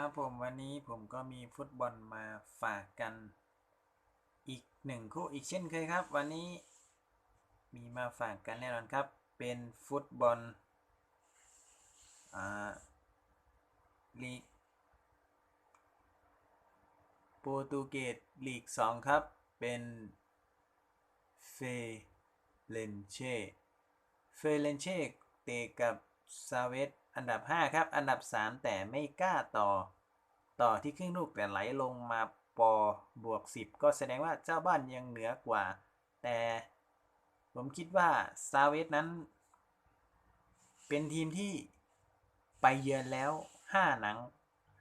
ครับผมวันนี้ผมก็มีฟุตบอลมาฝากกัน อีกหนึ่งคู่อีกเช่นเคยครับ วันนี้มีมาฝากกันแน่นอนครับ เป็นฟุตบอลอ่าลีกโปรตุเกสลีก 2 ครับ เป็นเฟเรนเช่เฟเรนเช่เตะกับ ซาเวสอันดับ 5 ครับ อันดับ 3 แต่ไม่กล้าต่อ ต่อที่ครึ่งลูกแต่ไหลลงมาปอบวก 10 ก็แสดงว่าเจ้าบ้านยังเหนือกว่า แต่ผมคิดว่าซาเวสนั้น เป็นทีมที่ไปเยือนแล้ว 5 หนัง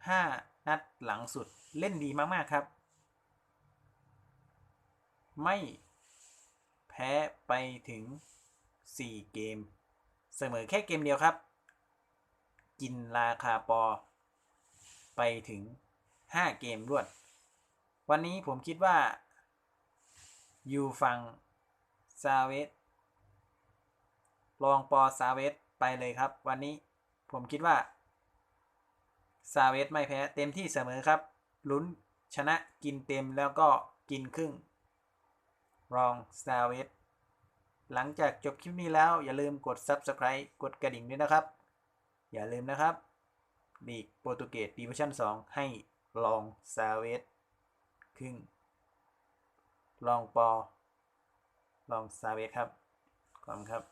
5 นัดหลังสุดเล่นดีมากๆครับ ไม่แพ้ไปถึง 4 เกม เสมอแค่เกมเดียวครับ กินราคาปอ ไปถึง 5 เกมรวด วันนี้ผมคิดว่า อยู่ฝั่งซาเวสลองปอซาเวสไปเลยครับ วันนี้ผมคิดว่าซาเวสไม่แพ้เต็มที่เสมอครับ ลุ้นชนะกินเต็มแล้วก็กินครึ่ง รองซาเวส หลังจากจบคลิปนี้แล้วอย่าลืมกด Subscribe กดกระดิ่งด้วยนะครับ อย่าลืมนะครับลีกโปรตุเกสดีวิชั่น 2 ให้ลองซาเวสครึ่งลองปอลองซาเวสครับขอบคุณครับ